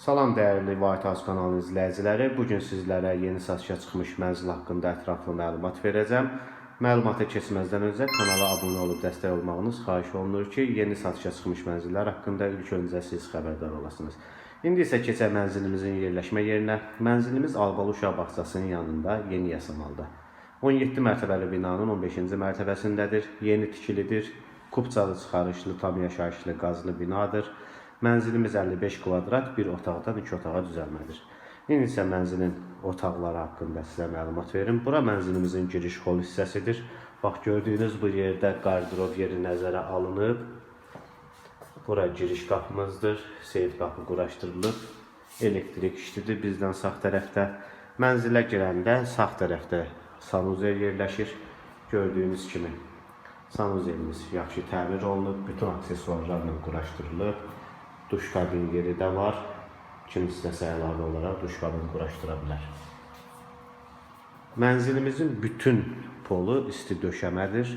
Salam dəyərli White House kanalı izləyiciləri. Bu gün yeni satışa çıxmış mənzil haqqında ətraflı məlumat verəcəm. Məlumata keçməzdən öncə kanala abunə olub dəstək olmağınız xahiş olunur ki, yeni satışa çıxmış mənzillər haqqında ilk öncə siz xəbərdar olasınız. İndi isə keçək mənzilimizin yerləşmə yerinə. Mənzilimiz Albalı uşaq bağçasının yanında Yeni Yasamalda. 17 mərtəbəli binanın 15-ci mərtəbəsindədir. Yeni tikilidir. Kubçalı çıxarışlı, tam yaşayışlı, qazlı binadır. Mənzilimiz 55 kvadrat, bir otaqdan iki otağa düzəlmədir. İndi isə mənzilin otaqları haqqında sizə məlumat verim. Bura mənzilimizin giriş hol hissəsidir. Bax gördüyünüz bu yerdə qardirob yeri nəzərə alınıb. Bura giriş qapımızdır. Seyf qapı quraşdırılıb. Elektrik işlidir bizdən sağ tərəfdə. Mənzilə girəndə sağ tərəfdə sanuzel yerləşir. Gördüyünüz kimi sanuzelimiz yaxşı təmir olunub, bütün aksesuarlarla quraşdırılıb. Duş kabin yeri də var. Kim istəsə əlavə olaraq duş kabin quraşdıra bilər. Mənzilimizin bütün polu isti döşəmədir.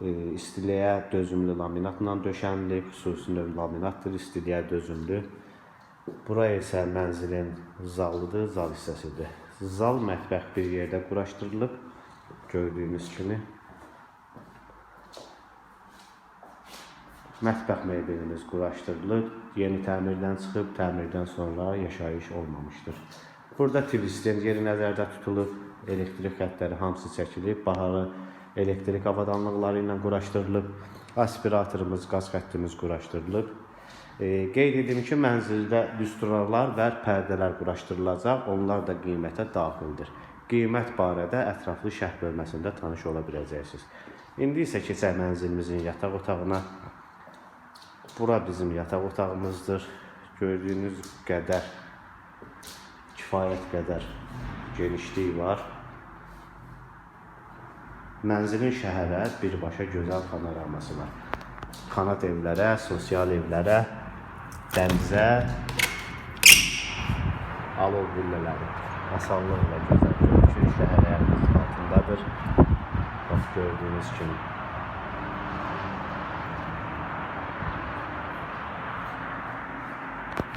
E, İstiliyə dözümlü laminatla döşənilib, xüsusi növ laminatdır, istiliyə dözümlü. Bura isə mənzilin zalıdır, zal hissəsidir. Zal mətbəx bir yerdə quraşdırılıb, gördüyünüz kimi. Mətbəx mebelimiz quraşdırılıb, yeni təmirdən çıxıb, təmirdən sonra yaşayış olmamışdır. Burada TV sistem yeri nəzərdə tutulub, elektrik xəttləri hamısı çəkilib, bahalı elektrik avadanlıqları ilə quraşdırılıb, aspiratorımız, qaz xəttimiz quraşdırılıb. E, qeyd edim ki, mənzildə düsturlar və pərdələr quraşdırılacaq, onlar da qiymətə daxildir. Qiymət barədə ətraflı şərh bölməsində tanış ola biləcəksiniz. İndi isə keçək mənzilimizin yataq otağına. Bura bizim yataq otağımızdır. Gördüyünüz qədər kifayət qədər genişlik var. Mənzilin şəhərə birbaşa gözəl panoraması var. Kanat evlərə, sosial evlərə, dənizə, alov villələri asanlıqla gözəl görünür. Şəhər əlimizin altındadır. Bax gördüyünüz kimi.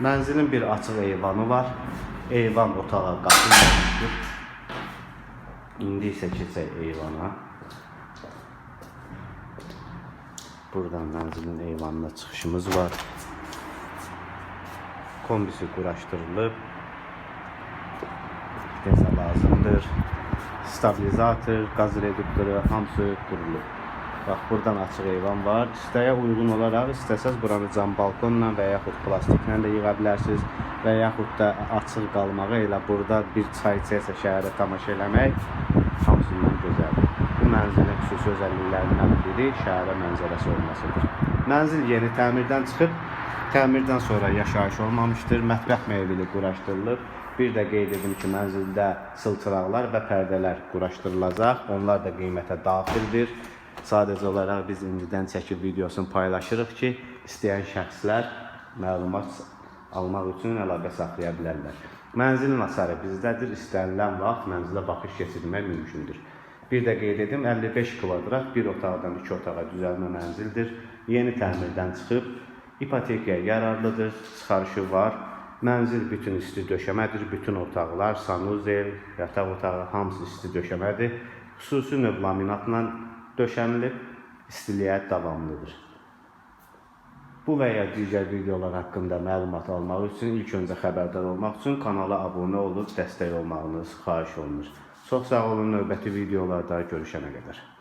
Mənzilin bir açıq eyvanı var. Eyvan otağa qapı olmuşdur. İndi isə keçək eyvana. Buradan mənzilin eyvanına çıxışımız var. Kombisi quraşdırılıb. Desə lazımdır. Stabilizator, qaz reduktoru hamısı qurulub. Bax buradan açıq eyvan var. İstəyə uyğun olaraq istəsəz buranı cam balkonla və yaxud plastiklə də yığa bilərsiniz və yaxud da açıq qalmağı elə burada bir çay içəsə şəhərə tamaşa eləmək hamısından gözəldir. Bu mənzilin xüsusi özəlliklərindən biri şəhərə mənzərəsi olmasıdır. Mənzil yeni təmirdən çıxıb, təmirdən sonra yaşayış olmamışdır. Mətbəx mebeli quraşdırılıb. Bir də qeyd edim ki, mənzildə sılçıraqlar və pərdələr quraşdırılacaq. Onlar da qiymətə daxildir. Sadəcə olaraq biz indidən çəkib videosunu paylaşırıq ki, istəyən şəxslər məlumat almaq üçün əlaqə saxlaya bilərlər. Mənzilin hasarı bizdədir. İstənilən vaxt mənzilə baxış keçirmək mümkündür. Bir də qeyd edim, 55 kvadrat bir otaqdan iki otağa düzəlmə mənzildir. Yeni təmirdən çıxıb, ipotekaya yararlıdır, çıxarışı var. Mənzil bütün isti döşəmədir, bütün otaqlar, sanuzel, yataq otağı hamısı isti döşəmədir. Xüsusi növ laminatla döşənilib, istiliyə davamlıdır. Bu və ya digər videolar haqqında məlumat almaq üçün ilk öncə xəbərdar olmaq üçün kanala abunə olub dəstək olmağınız xahiş olunur. Çox sağ olun növbəti videolarda görüşənə qədər.